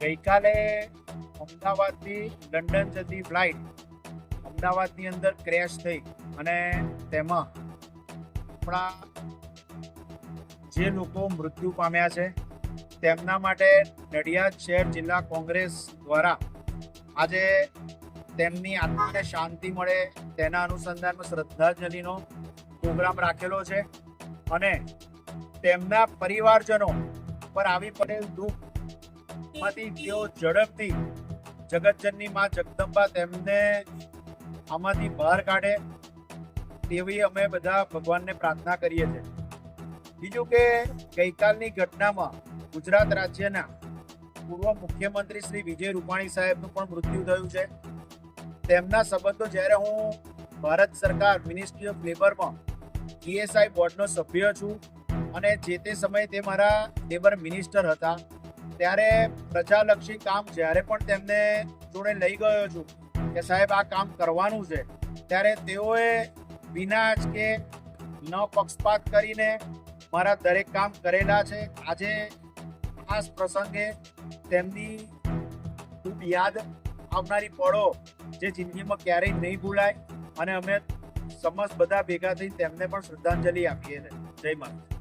ગઈકાલે અમદાવાદથી લંડન જતી ફ્લાઇટ અમદાવાદની અંદર ક્રેશ થઈ અને તેમાં આપણા જે લોકો મૃત્યુ પામ્યા છે, તેમના માટે નડિયાદ શહેર જિલ્લા કોંગ્રેસ દ્વારા આજે તેમની આત્માને શાંતિ મળે તેના અનુસંધાનમાં શ્રદ્ધાંજલિનો પ્રોગ્રામ રાખેલો છે અને તેમના પરિવારજનો પર આવી પડેલ દુઃખમાંથી તેઓ ઝડપથી જગતજનની માં જગદંબા તેમને આમાંથી બહાર કાઢે, તેવી અમે બધા ભગવાનને પ્રાર્થના કરીએ છીએ. બીજું કે ગઈકાલની ઘટનામાં ગુજરાત રાજ્યના પૂર્વ મુખ્યમંત્રી શ્રી વિજય રૂપાણી સાહેબનું પણ મૃત્યુ થયું છે. તેમના સંબંધો જ્યારે હું ભારત સરકાર મિનિસ્ટ્રી ઓફ લેબરમાં ઈએસઆઈ બોર્ડનો સભ્ય છું અને જે તે સમયે તે મારા લેબર મિનિસ્ટર હતા ત્યારે પ્રજાલક્ષી કામ જ્યારે પણ તેમને જોડે લઈ ગયો છું કે સાહેબ આ કામ કરવાનું છે, ત્યારે તેઓએ વિના જ કે ન પક્ષપાત કરીને મારા દરેક કામ કરેલા છે. આજે ખાસ પ્રસંગે તેમની ખૂબ યાદ આવનારી પળો જે જિંદગીમાં ક્યારેય નહીં ભૂલાય અને અમે સમસ્ત બધા ભેગા થઈ તેમને પણ શ્રદ્ધાંજલિ આપીએ છીએ. જય માતા